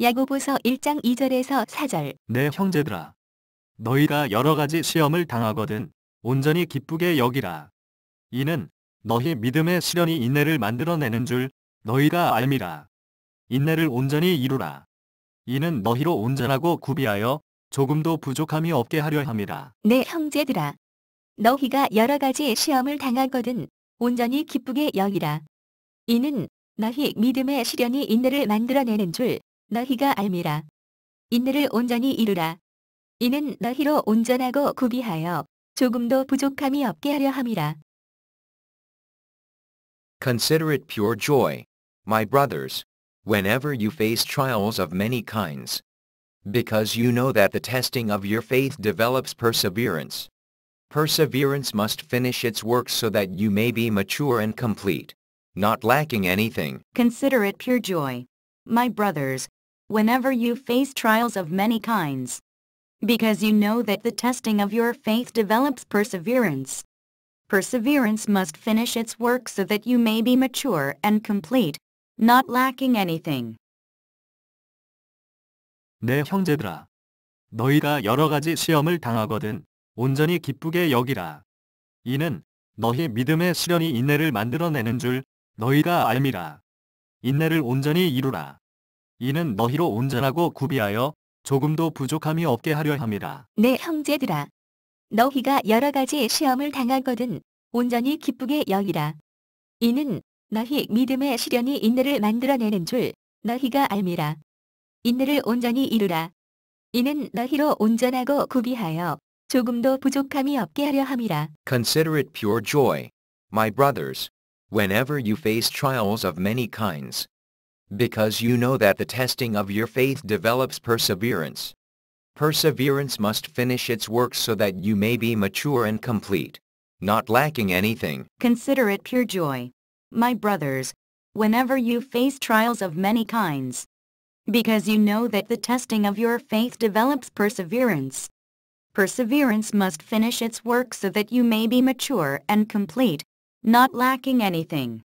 야고보서 1장 2절에서 4절. 내 형제들아. 너희가 여러 가지 시험을 당하거든 온전히 기쁘게 여기라. 이는 너희 믿음의 시련이 인내를 만들어내는 줄 너희가 알미라. 인내를 온전히 이루라. 이는 너희로 온전하고 구비하여 조금도 부족함이 없게 하려 함이라. 내 형제들아. 너희가 여러 가지 시험을 당하거든 온전히 기쁘게 여기라. 이는 너희 믿음의 시련이 인내를 만들어내는 줄 너희가 알미라. 인내를 온전히 이루라. 이는 너희로 온전하고 구비하여 조금도 부족함이 없게 하려 함이라. Consider it pure joy, my brothers, whenever you face trials of many kinds. Because you know that the testing of your faith develops perseverance. Perseverance must finish its work so that you may be mature and complete, not lacking anything. Consider it pure joy, my brothers, whenever you face trials of many kinds. Because you know that the testing of your faith develops perseverance. Perseverance must finish its work so that you may be mature and complete, not lacking anything. 내 형제들아. 너희가 여러 가지 시험을 당하거든 온전히 기쁘게 여기라. 이는 너희 믿음의 시련이 인내를 만들어내는 줄 너희가 알미라. 인내를 온전히 이루라. 이는 너희로 온전하고 구비하여 조금도 부족함이 없게 하려 함이라. 내 형제들아. 너희가 여러 가지 시험을 당하거든 온전히 기쁘게 여기라. 이는 너희 믿음의 시련이 인내를 만들어내는 줄 너희가 알미라. 인내를 온전히 이루라. 이는 너희로 온전하고 구비하여 조금도 부족함이 없게 하려 함이라. Consider it pure joy, my brothers, whenever you face trials of many kinds. Because you know that the testing of your faith develops perseverance. Perseverance must finish its work so that you may be mature and complete, not lacking anything. Consider it pure joy, my brothers, whenever you face trials of many kinds. Because you know that the testing of your faith develops perseverance. Perseverance must finish its work so that you may be mature and complete, not lacking anything.